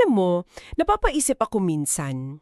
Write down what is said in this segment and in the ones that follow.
Alam mo, napapaisip ako minsan,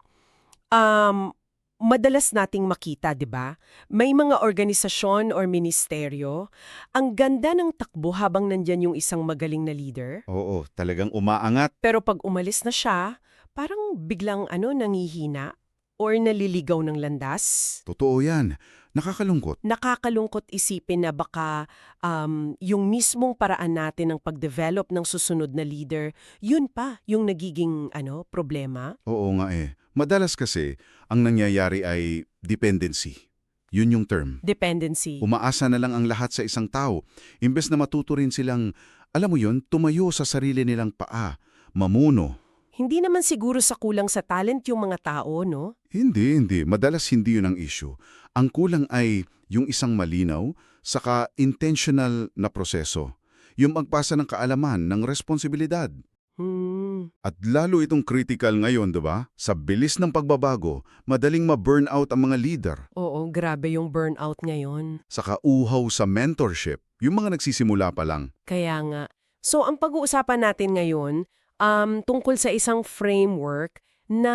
um, madalas nating makita, di ba? May mga organisasyon or ministeryo, ang ganda ng takbo habang nandyan yung isang magaling na leader. Oo, talagang umaangat. Pero pag umalis na siya, parang biglang ano, nangihina or naliligaw ng landas. Totoo yan. Nakakalungkot. Nakakalungkot isipin na baka um, yung mismong paraan natin ng pag-develop ng susunod na leader, yun pa yung nagiging ano problema. Oo nga eh. Madalas kasi, ang nangyayari ay dependency. Yun yung term. Dependency. Umaasa na lang ang lahat sa isang tao. Imbes na matuto rin silang, alam mo yun, tumayo sa sarili nilang paa, mamuno. Hindi naman siguro sa kulang sa talent yung mga tao, no? Hindi, hindi. Madalas hindi yun ang issue. Ang kulang ay yung isang malinaw, saka intentional na proseso. Yung magpasa ng kaalaman, ng responsibilidad. Hmm. At lalo itong critical ngayon, di ba? Sa bilis ng pagbabago, madaling ma-burnout ang mga leader. Oo, grabe yung burnout ngayon. Saka uhaw sa mentorship, yung mga nagsisimula pa lang. Kaya nga. So, ang pag-uusapan natin ngayon, um, tungkol sa isang framework na,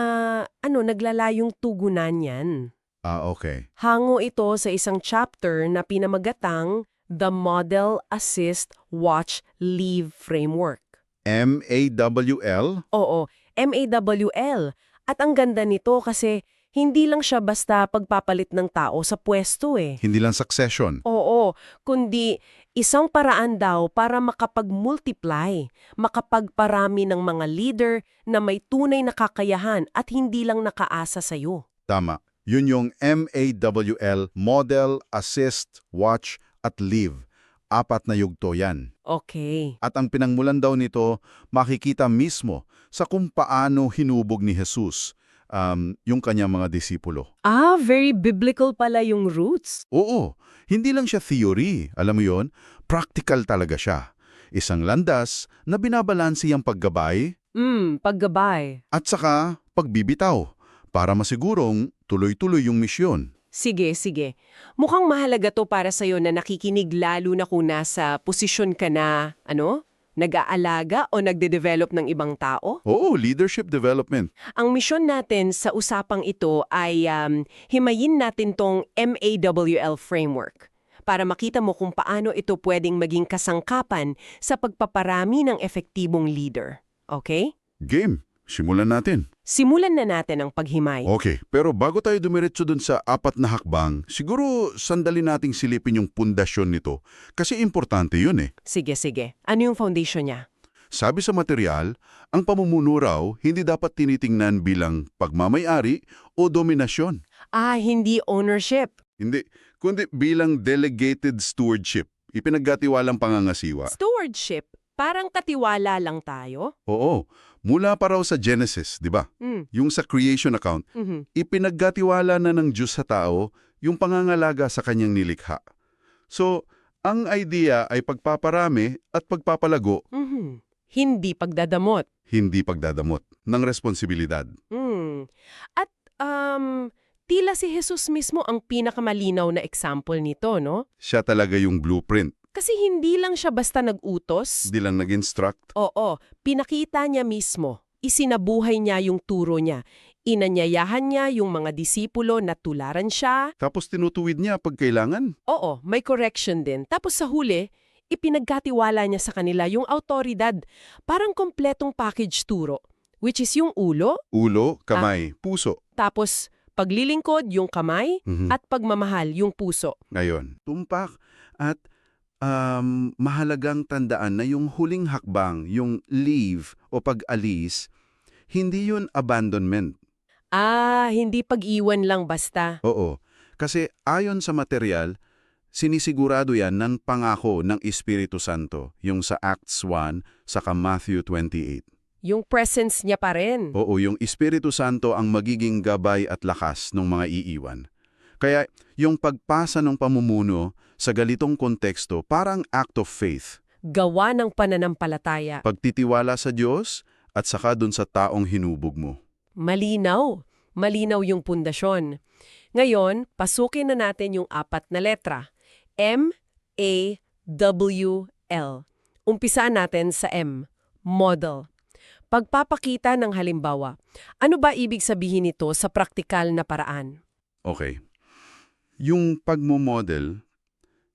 ano, naglalayong tugunan yan. Ah, okay. Hango ito sa isang chapter na pinamagatang The Model Assist Watch Leave Framework. M-A-W-L? Oo, MAWL. At ang ganda nito kasi hindi lang siya basta pagpapalit ng tao sa pwesto eh. Hindi lang succession. Oo, kundi isang paraan daw para makapag-multiply, makapagparami ng mga leader na may tunay na kakayahan at hindi lang nakaasa sa'yo. Tama. Yun yung M-A-W-L, Model, Assist, Watch, at Leave. Apat na yugto yan. Okay. At ang pinangmulan daw nito, makikita mismo sa kung paano hinubog ni Jesus um, yung kanyang mga disipulo. Ah, very biblical pala yung roots. Oo, hindi lang siya theory, alam mo yon, practical talaga siya. Isang landas na binabalansi ang paggabay Hmm, paggabay. at saka pagbibitaw para masigurong tuloy-tuloy yung misyon. Sige, sige. Mukhang mahalaga to para sa'yo na nakikinig lalo na kung nasa posisyon ka na, ano, nag-aalaga o nagde-develop ng ibang tao. Oo, leadership development. Ang misyon natin sa usapang ito ay um, himayin natin tong MAWL framework para makita mo kung paano ito pwedeng maging kasangkapan sa pagpaparami ng epektibong leader. Okay? Game, simulan natin. Simulan na natin ang paghimay. Okay, pero bago tayo dumiretso dun sa apat na hakbang, siguro sandali nating silipin yung pundasyon nito kasi importante yun eh. Sige, sige. Ano yung foundation niya? Sabi sa material, ang pamumuno raw hindi dapat tinitingnan bilang pagmamayari o dominasyon. Ah, hindi ownership. Hindi, kundi bilang delegated stewardship, ipinaggatiwalang pangangasiwa. Stewardship, parang katiwala lang tayo. Oo, mula pa raw sa Genesis, di ba? Mm. Yung sa creation account, mhm. ipinaggatiwala na ng Diyos sa tao yung pangangalaga sa kanyang nilikha. So, ang idea ay pagpaparami at pagpapalago, Mhm. Hindi pagdadamot. hindi pagdadamot ng responsibilidad. Mm. At um, tila si Jesus mismo ang pinakamalinaw na example nito, no? Siya talaga yung blueprint. Kasi hindi lang siya basta nag-utos. Di lang nag-instruct. Oo, pinakita niya mismo. Isinabuhay niya yung turo niya. Inanyayahan niya yung mga disipulo na tularan siya. Tapos tinutuwid niya pag kailangan. Oo, may correction din. Tapos sa huli, ipinagkatiwala niya sa kanila yung autoridad. Parang kompletong package turo. Which is yung ulo, Ulo, kamay, puso. tapos paglilingkod yung kamay, Mhm. at pagmamahal yung puso. Ngayon, tumpak at um, mahalagang tandaan na yung huling hakbang, yung leave o pag-alis, hindi yun abandonment. Ah, hindi pag-iwan lang basta. Oo. Kasi ayon sa material, sinisigurado yan ng pangako ng Espiritu Santo, yung sa Acts 1, saka Matthew 28. Yung presence niya pa rin. Oo, yung Espiritu Santo ang magiging gabay at lakas ng mga iiwan. Kaya yung pagpasa ng pamumuno sa galitong konteksto parang act of faith, Gawa ng pananampalataya. pagtitiwala sa Diyos at saka dun sa taong hinubog mo. Malinaw. Malinaw yung pundasyon. Ngayon, pasukin na natin yung apat na letra. M-A-W-L. Umpisa natin sa M. Model. Pagpapakita ng halimbawa. Ano ba ibig sabihin nito sa praktikal na paraan? Okay. Yung pagmo-model,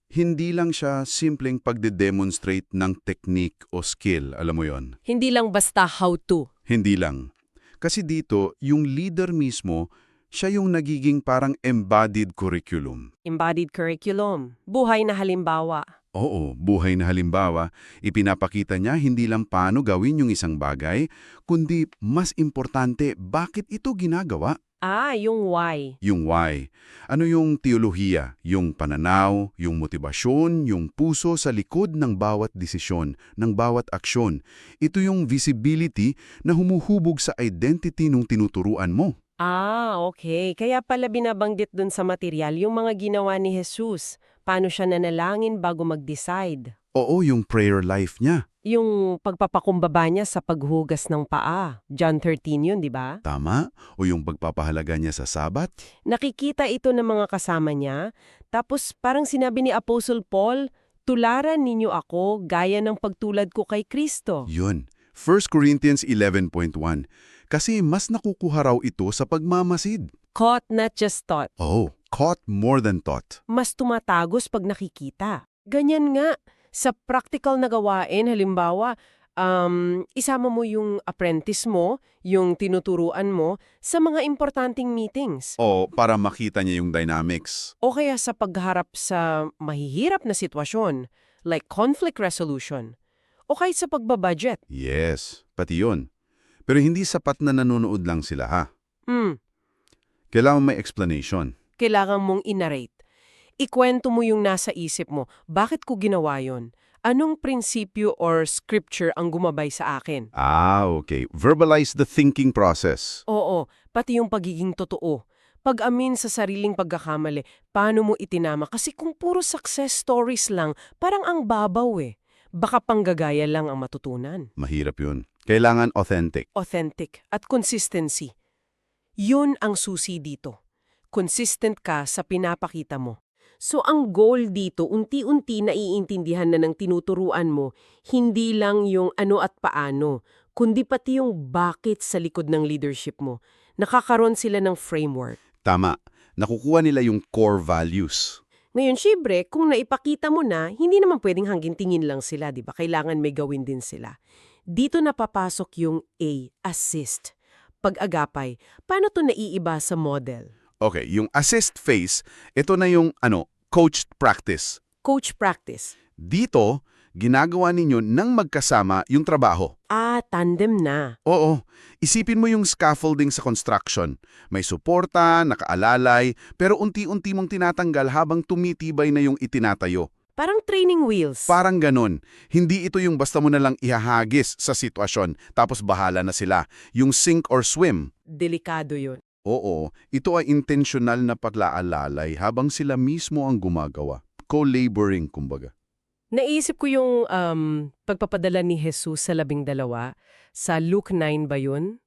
hindi lang siya simpleng pagde-demonstrate ng technique o skill, alam mo yon. Hindi lang basta how to. Hindi lang. Kasi dito, yung leader mismo, siya yung nagiging parang embodied curriculum. Embodied curriculum. Buhay na halimbawa. Oo, buhay na halimbawa, ipinapakita niya hindi lang paano gawin yung isang bagay, kundi mas importante bakit ito ginagawa. Ah, yung why. Yung why. Ano yung teolohiya, yung pananaw, yung motibasyon, yung puso sa likod ng bawat desisyon, ng bawat aksyon. Ito yung visibility na humuhubog sa identity nung tinuturuan mo. Ah, okay. Kaya pala binabanggit dun sa material yung mga ginawa ni Jesus. Paano siya nanalangin bago mag-decide. Oo, yung prayer life niya. Yung pagpapakumbaba niya sa paghugas ng paa. John 13 yun, di ba? Tama? O yung pagpapahalaga niya sa sabat? Nakikita ito ng mga kasama niya. Tapos parang sinabi ni Apostle Paul, Tularan ninyo ako gaya ng pagtulad ko kay Kristo. Yun. 1 Corinthians 11.1 Kasi mas nakukuha raw ito sa pagmamasid. Caught, not just taught. Oh, caught more than taught. Mas tumatagos pag nakikita. Ganyan nga. Sa practical na gawain, halimbawa, um, isama mo yung apprentice mo, yung tinuturuan mo, sa mga importanteng meetings. O para makita niya yung dynamics. O kaya sa pagharap sa mahihirap na sitwasyon, like conflict resolution. O kahit sa pagbabudget. Yes, pati yun. Pero hindi sapat na nanonood lang sila ha. Hmm, Kailangan may explanation. kailangan mong inarrate. Ikwento mo yung nasa isip mo. Bakit ko ginawa yon? Anong prinsipyo or scripture ang gumabay sa akin? Ah, okay. Verbalize the thinking process. Oo, pati yung pagiging totoo. Pag-amin sa sariling pagkakamali, paano mo itinama? Kasi kung puro success stories lang, parang ang babaw eh. Baka panggagaya lang ang matutunan. Mahirap yun. Kailangan authentic. Authentic at consistency. Yun ang susi dito. Consistent ka sa pinapakita mo. So ang goal dito, unti-unti naiintindihan na ng tinuturuan mo, hindi lang yung ano at paano, kundi pati yung bakit sa likod ng leadership mo. Nakakaroon sila ng framework. Tama. Nakukuha nila yung core values. Ngayon, syempre, kung naipakita mo na, hindi naman pwedeng hanggang tingin lang sila, di ba? Kailangan may gawin din sila. Dito napapasok yung A, assist. Pag-agapay, paano to naiiba sa model? Okay, yung assist phase, ito na yung ano, coached practice. Coach practice. Dito, ginagawa ninyo nang magkasama yung trabaho. Ah, tandem na. Oo, isipin mo yung scaffolding sa construction. May suporta, nakaalalay, pero unti-unti mong tinatanggal habang tumitibay na yung itinatayo. Parang training wheels. Parang ganun. Hindi ito yung basta mo na lang ihahagis sa sitwasyon tapos bahala na sila. Yung sink or swim. Delikado yun. Oo, ito ay intentional na paglaalalay habang sila mismo ang gumagawa. Co-laboring, kumbaga. Naisip ko yung um, pagpapadala ni Jesus sa labing dalawa. Sa Luke 9 ba yun?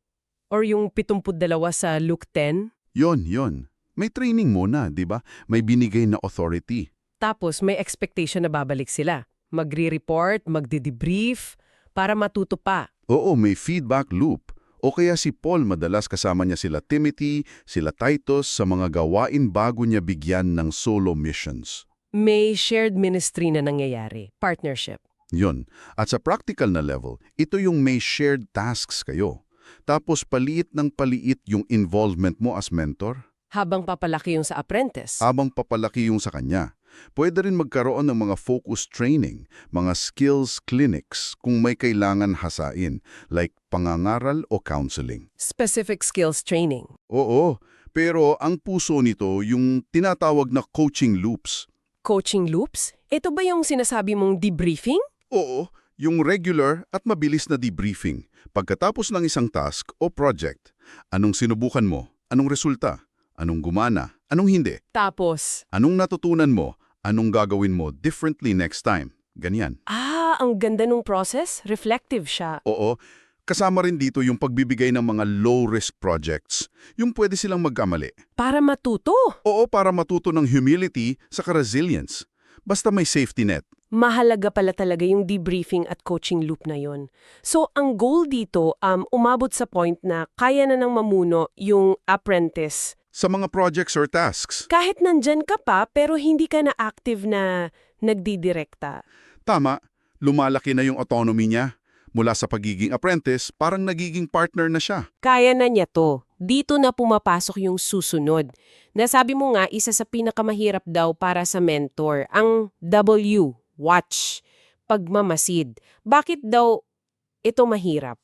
Or yung 72 sa Luke 10? Yon, yon. May training muna, di ba? May binigay na authority. Tapos may expectation na babalik sila. Magre-report, magde-debrief, para matuto pa. Oo, may feedback loop. O kaya si Paul madalas kasama niya sila Timothy, sila Titus sa mga gawain bago niya bigyan ng solo missions. May shared ministry na nangyayari. Partnership. Yon. At sa practical na level, ito yung may shared tasks kayo. Tapos paliit ng paliit yung involvement mo as mentor, Habang papalaki yung sa apprentice. habang papalaki yung sa kanya. Pwede rin magkaroon ng mga focus training, mga skills clinics kung may kailangan hasain, like pangangaral o counseling. Specific skills training. Oo, pero ang puso nito yung tinatawag na coaching loops. Coaching loops? Ito ba yung sinasabi mong debriefing? Oo, yung regular at mabilis na debriefing. Pagkatapos ng isang task o project, anong sinubukan mo? Anong resulta? Anong gumana? Anong hindi? Tapos, Anong natutunan mo? Anong gagawin mo differently next time? Ganyan. ah, ang ganda nung process. Reflective siya. Oo, kasama rin dito yung pagbibigay ng mga low-risk projects. Yung pwede silang magkamali. Para matuto. Oo, para matuto ng humility sa resilience. Basta may safety net. Mahalaga pala talaga yung debriefing at coaching loop na yon. So, ang goal dito, um, umabot sa point na kaya na ng mamuno yung apprentice. Sa mga projects or tasks. Kahit nandyan ka pa, pero hindi ka na active na nagdidirekta. Tama, lumalaki na yung autonomy niya. Mula sa pagiging apprentice, parang nagiging partner na siya. Kaya na niya to. Dito na pumapasok yung susunod. Nasabi mo nga, isa sa pinakamahirap daw para sa mentor, ang W, watch, pagmamasid. Bakit daw ito mahirap?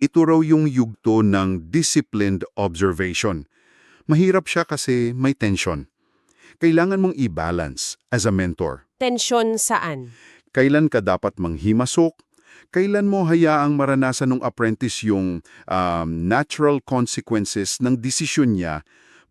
Ito raw yung yugto ng disciplined observation. Mahirap siya kasi may tension. Kailangan mong i-balance as a mentor. Tensyon saan? Kailan ka dapat manghimasok? Kailan mo hayaang maranasan ng apprentice yung um, natural consequences ng desisyon niya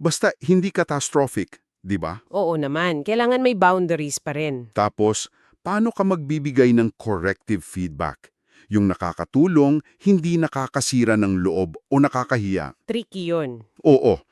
basta hindi catastrophic, di ba? Oo naman, kailangan may boundaries pa rin. Tapos, paano ka magbibigay ng corrective feedback? Yung nakakatulong, hindi nakakasira ng loob o nakakahiya. Tricky yun. Oo.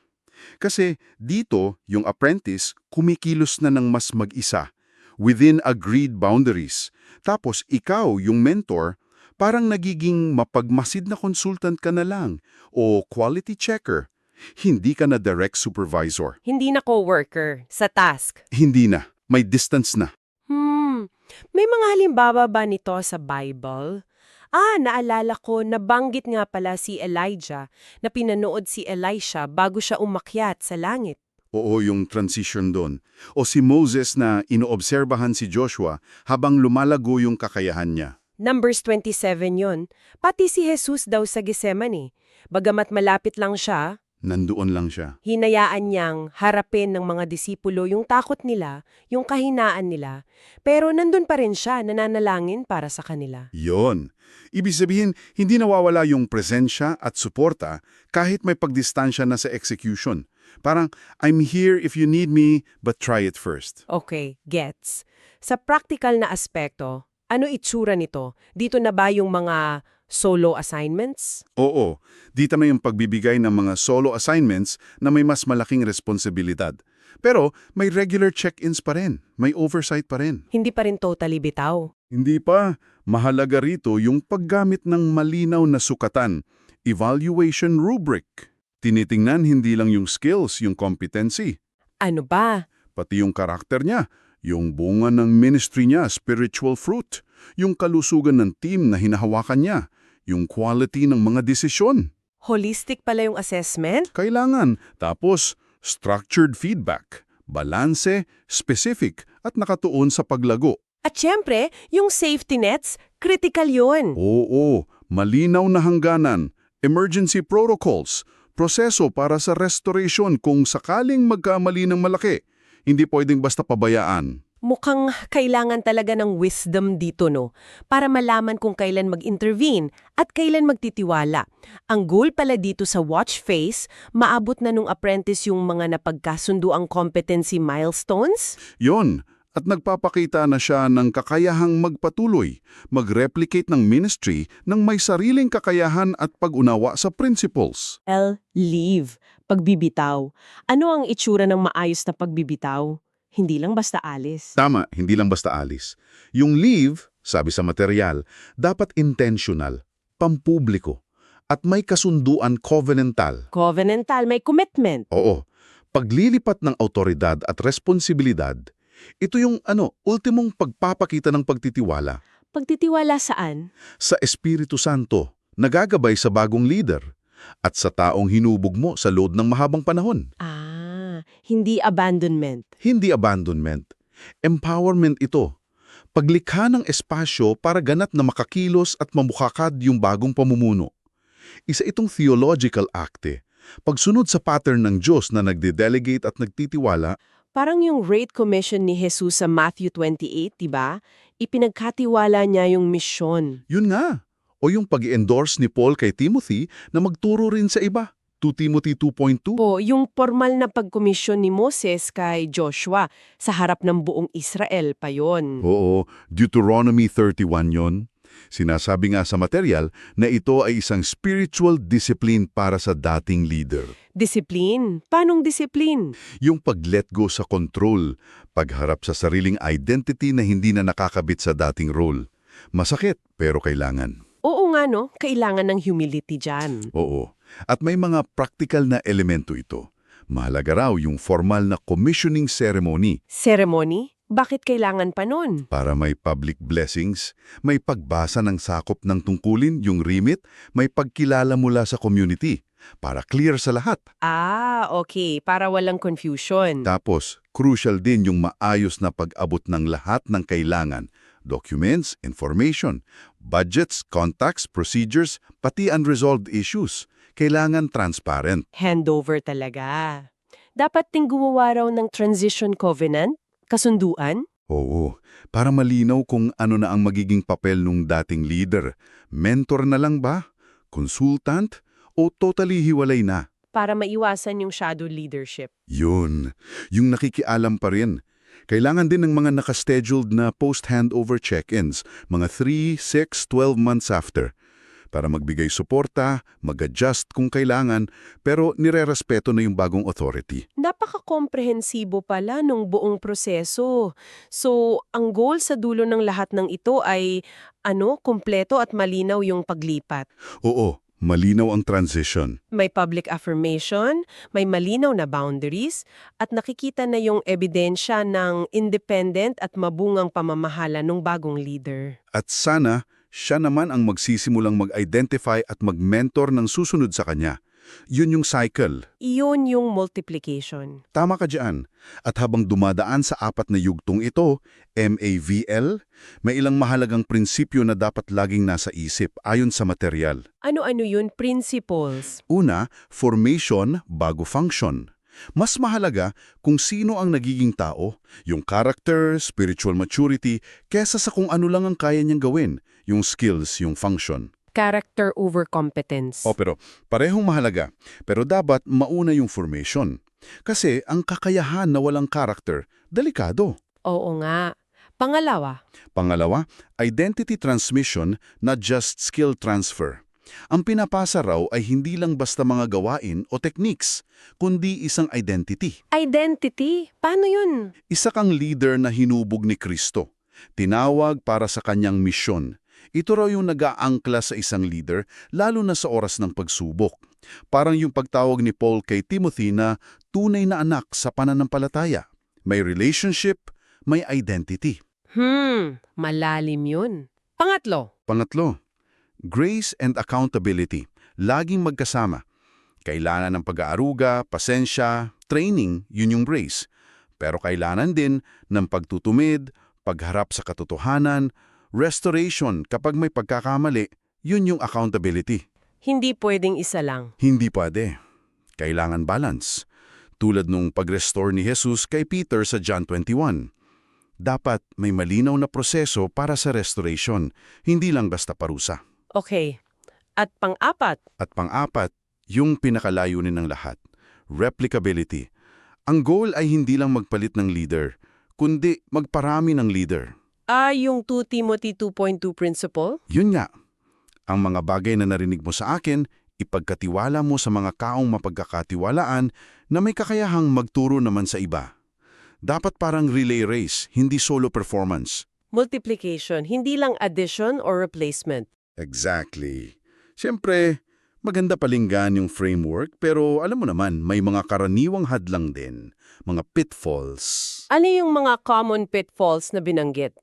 Kasi dito, yung apprentice kumikilos na ng mas mag-isa, within agreed boundaries. Tapos ikaw, yung mentor, parang nagiging mapagmasid na consultant ka na lang o quality checker. Hindi ka na direct supervisor. Hindi na co-worker, sa task. Hindi na. May distance na. Hmm, may mga halimbawa ba nito sa Bible? Ah, naalala ko, nabanggit nga pala si Elijah na pinanood si Elisha bago siya umakyat sa langit. Oo, yung transition doon. O si Moses na inoobserbahan si Joshua habang lumalago yung kakayahan niya. Numbers 27 yon. Pati si Jesus daw sa Gethsemane. Bagamat malapit lang siya, Nandoon lang siya. hinayaan niyang harapin ng mga disipulo yung takot nila, yung kahinaan nila, pero nandun pa rin siya nananalangin para sa kanila. Yon. Ibig sabihin, hindi nawawala yung presensya at suporta kahit may pagdistansya na sa execution. Parang, I'm here if you need me, but try it first. Okay, gets. Sa practical na aspekto, ano itsura nito? Dito na ba yung mga solo assignments? Oo, dito na yung pagbibigay ng mga solo assignments na may mas malaking responsibilidad. Pero may regular check-ins pa rin, may oversight pa rin. Hindi pa rin totally bitaw. Hindi pa, mahalaga rito yung paggamit ng malinaw na sukatan, evaluation rubric. Tinitingnan hindi lang yung skills, yung competency, Ano ba? pati yung karakter niya, yung bunga ng ministry niya, spiritual fruit, yung kalusugan ng team na hinahawakan niya, yung quality ng mga desisyon. Holistic pala yung assessment? Kailangan. Tapos, structured feedback, balanse, specific, at nakatuon sa paglago. At syempre, yung safety nets, critical yun. Oo, malinaw na hangganan, emergency protocols, proseso para sa restoration kung sakaling magkamali ng malaki. Hindi pwedeng basta pabayaan. Mukhang kailangan talaga ng wisdom dito, no? Para malaman kung kailan mag-intervene at kailan magtitiwala. Ang goal pala dito sa watch phase, maabot na nung apprentice yung mga napagkasundo ang competency milestones? Yon, at nagpapakita na siya ng kakayahang magpatuloy, mag-replicate ng ministry ng may sariling kakayahan at pag-unawa sa principles. L. Leave. Pagbibitaw. Ano ang itsura ng maayos na pagbibitaw? Hindi lang basta alis. Tama, hindi lang basta alis. Yung leave, sabi sa material, dapat intentional, pampubliko, at may kasunduan covenantal. Covenantal, may commitment. Oo, paglilipat ng autoridad at responsibilidad, ito yung ano, ultimong pagpapakita ng pagtitiwala Pagtitiwala saan? sa Espiritu Santo, nagagabay sa bagong leader, at sa taong hinubog mo sa load ng mahabang panahon. Ah, hindi abandonment. Hindi abandonment. Empowerment ito. Paglikha ng espasyo para ganap na makakilos at mamukakad yung bagong pamumuno. Isa itong theological acte. Pagsunod sa pattern ng Diyos na nagde-delegate at nagtitiwala, Parang yung Great Commission ni Jesus sa Matthew 28, di ba? Ipinagkatiwala niya yung misyon. yun nga. O yung pag endorse ni Paul kay Timothy na magturo rin sa iba. 2 Timothy 2.2. Po, yung formal na pagkomisyon ni Moses kay Joshua sa harap ng buong Israel pa yon. Oo, Deuteronomy 31 yon. Sinasabi nga sa material na ito ay isang spiritual discipline para sa dating leader. Discipline? Paanong discipline? Yung pag-let go sa control, pagharap sa sariling identity na hindi na nakakabit sa dating role. Masakit, pero kailangan. Oo nga no, kailangan ng humility dyan. Oo. At may mga practical na elemento ito. Mahalaga raw yung formal na commissioning ceremony Ceremony? Bakit kailangan pa nun? para may public blessings, may pagbasa ng sakop ng tungkulin, yung remit, may pagkilala mula sa community, para clear sa lahat. Ah, okay. Para walang confusion. Tapos, crucial din yung maayos na pag-abot ng lahat ng kailangan. Documents, information, budgets, contacts, procedures, pati unresolved issues. Kailangan transparent. Handover talaga. Dapat ting gumawa raw ng transition covenant? Kasunduan? Oo, para malinaw kung ano na ang magiging papel nung dating leader. Mentor na lang ba? Consultant? O totally hiwalay na? Para maiwasan yung shadow leadership. Yun, yung nakikialam pa rin. Kailangan din ng mga nakascheduled na post-handover check-ins, mga 3, 6, 12 months after, para magbigay suporta, mag-adjust kung kailangan, pero nirerespeto na yung bagong authority. Napaka-komprehensibo pala nung buong proseso. So, ang goal sa dulo ng lahat ng ito ay, ano, kumpleto at malinaw yung paglipat. Oo, malinaw ang transition. May public affirmation, may malinaw na boundaries, at nakikita na yung ebidensya ng independent at mabungang pamamahala ng bagong leader. At sana, siya naman ang magsisimulang mag-identify at mag-mentor ng susunod sa kanya. Yun yung cycle. Iyon yung multiplication. Tama ka dyan. At habang dumadaan sa apat na yugtong ito, MAVL, may ilang mahalagang prinsipyo na dapat laging nasa isip ayon sa material. Ano-ano yun? Principles. Una, formation bago function. Mas mahalaga kung sino ang nagiging tao, yung character, spiritual maturity, kesa sa kung ano lang ang kaya niyang gawin, yung skills, yung function. Character over competence. O pero, parehong mahalaga, pero dapat mauna yung formation. Kasi ang kakayahan na walang character, delikado. Oo nga. Pangalawa, Pangalawa, identity transmission, not just skill transfer. Ang pinapasa raw ay hindi lang basta mga gawain o techniques, kundi isang identity. identity. Paano yun? Isa kang leader na hinubog ni Kristo. Tinawag para sa kanyang misyon. Ito raw yung nag-aangkla sa isang leader, lalo na sa oras ng pagsubok. Parang yung pagtawag ni Paul kay Timothy na tunay na anak sa pananampalataya. May relationship, may identity. Hmm, malalim yun. Pangatlo, Pangatlo, grace and accountability. Laging magkasama. Kailangan ng pag-aaruga, pasensya, training, yun yung grace. Pero kailangan din ng pagtutumid, pagharap sa katotohanan, restoration kapag may pagkakamali, yun yung accountability. hindi pwedeng isa lang. Hindi pwede. Kailangan balance. Tulad nung pag-restore ni Jesus kay Peter sa John 21. Dapat may malinaw na proseso para sa restoration, hindi lang basta parusa. Okay. At pang-apat, At pang-apat, yung pinakalayunin ng lahat, replicability. Ang goal ay hindi lang magpalit ng leader, kundi magparami ng leader. Ah, yung 2 Timothy 2.2 principle? Yun nga, ang mga bagay na narinig mo sa akin, ipagkatiwala mo sa mga kaong mapagkakatiwalaan na may kakayahang magturo naman sa iba. Dapat parang relay race, hindi solo performance. Multiplication, hindi lang addition or replacement. Exactly. Siyempre, maganda palinggan yung framework pero alam mo naman, may mga karaniwang hadlang din, mga pitfalls. Ano yung mga common pitfalls na binanggit?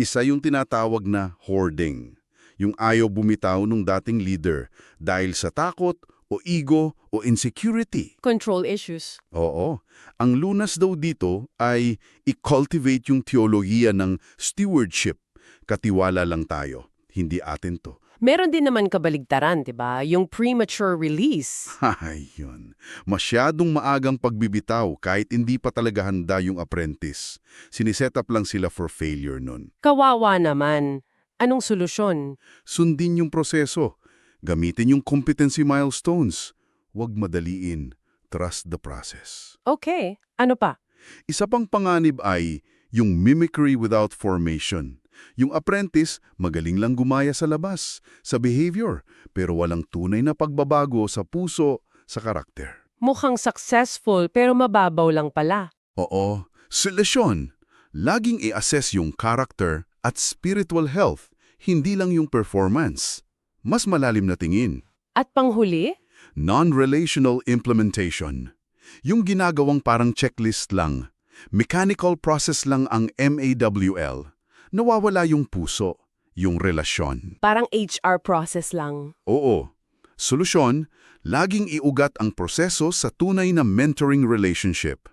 Isa yung tinatawag na hoarding, yung ayaw bumitaw ng dating leader dahil sa takot o ego o insecurity. Control issues. Oo, ang lunas daw dito ay i-cultivate yung teolohiya ng stewardship. Katiwala lang tayo, hindi atin to. Meron din naman kabaligtaran, 'di ba? Yung premature release. Ay, yun. Masyadong maagang pagbibitaw kahit hindi pa talaga handa yung apprentice. Siniset up lang sila for failure nun. Kawawa naman. Anong solusyon? Sundin yung proseso. Gamitin yung competency milestones. Huwag madaliin. Trust the process. Okay. Ano pa? Isa pang panganib ay yung mimicry without formation. Yung apprentice, magaling lang gumaya sa labas, sa behavior, pero walang tunay na pagbabago sa puso, sa karakter. Mukhang successful pero mababaw lang pala. Oo, solusyon. Laging i-assess yung character at spiritual health, hindi lang yung performance. Mas malalim na tingin. At panghuli? Non-relational implementation. Yung ginagawang parang checklist lang. Mechanical process lang ang MAWL. Nawawala yung puso, yung relasyon. Parang HR process lang. Oo. Solusyon, laging iugat ang proseso sa tunay na mentoring relationship.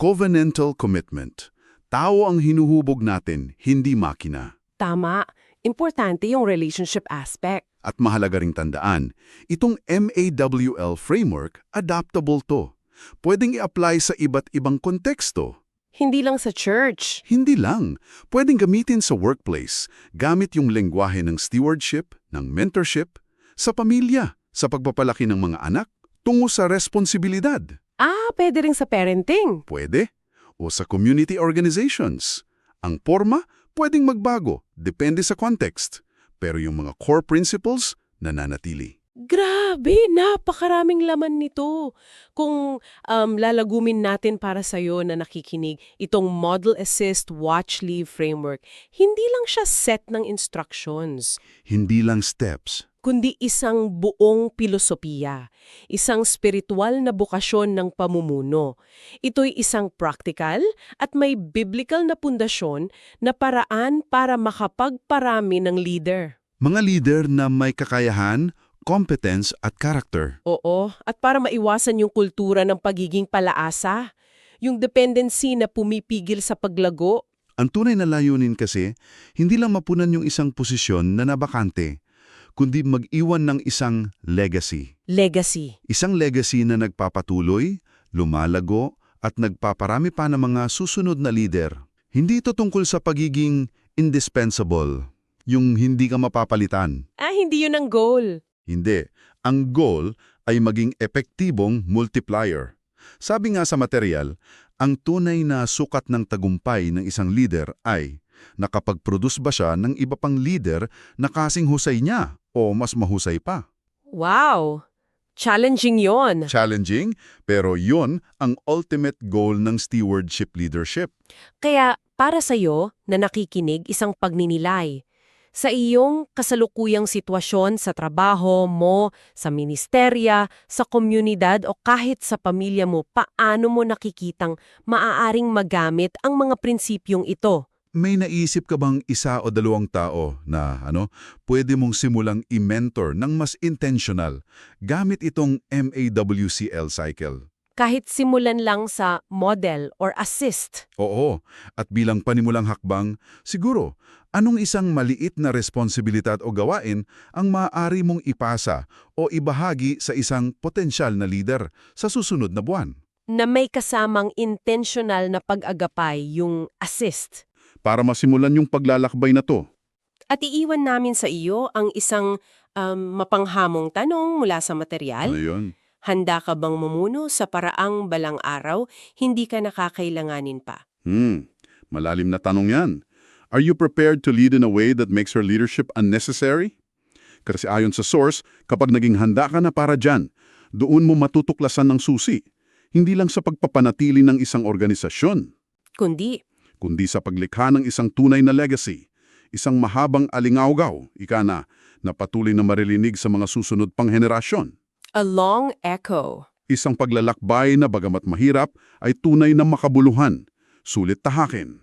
Covenantal commitment. Tao ang hinuhubog natin, hindi makina. Tama. Importante yung relationship aspect. At mahalaga ring tandaan, itong MAWL framework, adaptable to. Pwedeng i-apply sa iba't ibang konteksto. Hindi lang sa church. Hindi lang. Pwedeng gamitin sa workplace, gamit yung lengguwahe ng stewardship, ng mentorship, sa pamilya, sa pagpapalaki ng mga anak, tungo sa responsibilidad. Ah, pwede rin sa parenting. Pwede. O sa community organizations. Ang forma, pwedeng magbago, depende sa context. Pero yung mga core principles, nananatili. Grabe, napakaraming laman nito. Kung um, lalagumin natin para sa'yo na nakikinig, itong Model Assist Watch Leave Framework, hindi lang siya set ng instructions, Hindi lang steps. kundi isang buong pilosopiya, isang spiritual na bukasyon ng pamumuno. Ito'y isang practical at may biblical na pundasyon na paraan para makapagparami ng leader. Mga leader na may kakayahan, competence at character. Oo, at para maiwasan yung kultura ng pagiging palaasa, yung dependency na pumipigil sa paglago. Ang tunay na layunin kasi, hindi lang mapunan yung isang posisyon na nabakante, kundi mag-iwan ng isang legacy. Legacy. Isang legacy na nagpapatuloy, lumalago, at nagpaparami pa ng mga susunod na leader. Hindi ito tungkol sa pagiging indispensable, yung hindi ka mapapalitan. Ah, hindi yun ang goal. Hindi. Ang goal ay maging epektibong multiplier. Sabi nga sa material, ang tunay na sukat ng tagumpay ng isang leader ay nakapag-produce ba siya ng iba pang leader na kasing husay niya o mas mahusay pa. Wow! Challenging yon. Challenging, pero yun ang ultimate goal ng stewardship leadership. Kaya para sa'yo na nakikinig isang pagninilay. Sa iyong kasalukuyang sitwasyon sa trabaho mo, sa ministerya, sa komunidad o kahit sa pamilya mo, paano mo nakikitang maaaring magamit ang mga prinsipyong ito? May naisip ka bang isa o dalawang tao na ano, pwede mong simulang i-mentor ng mas intentional gamit itong MAWCL cycle? Kahit simulan lang sa model or assist. Oo, at bilang panimulang hakbang, siguro, anong isang maliit na responsibilidad o gawain ang maaari mong ipasa o ibahagi sa isang potensyal na leader sa susunod na buwan? na may kasamang intentional na pag-agapay yung assist. Para masimulan yung paglalakbay na to. At iiwan namin sa iyo ang isang um, mapanghamong tanong mula sa material. Ano yun? Handa ka bang mamuno sa paraang balang araw, hindi ka nakakailanganin pa? Hmm, malalim na tanong yan. Are you prepared to lead in a way that makes your leadership unnecessary? Kasi ayon sa source, kapag naging handa ka na para dyan, doon mo matutuklasan ng susi. Hindi lang sa pagpapanatili ng isang organisasyon, Kundi, kundi sa paglikha ng isang tunay na legacy, isang mahabang alingawgaw, ika na, na patuloy na marilinig sa mga susunod pang henerasyon. a long echo. Isang paglalakbay na bagamat mahirap ay tunay na makabuluhan, sulit tahakin.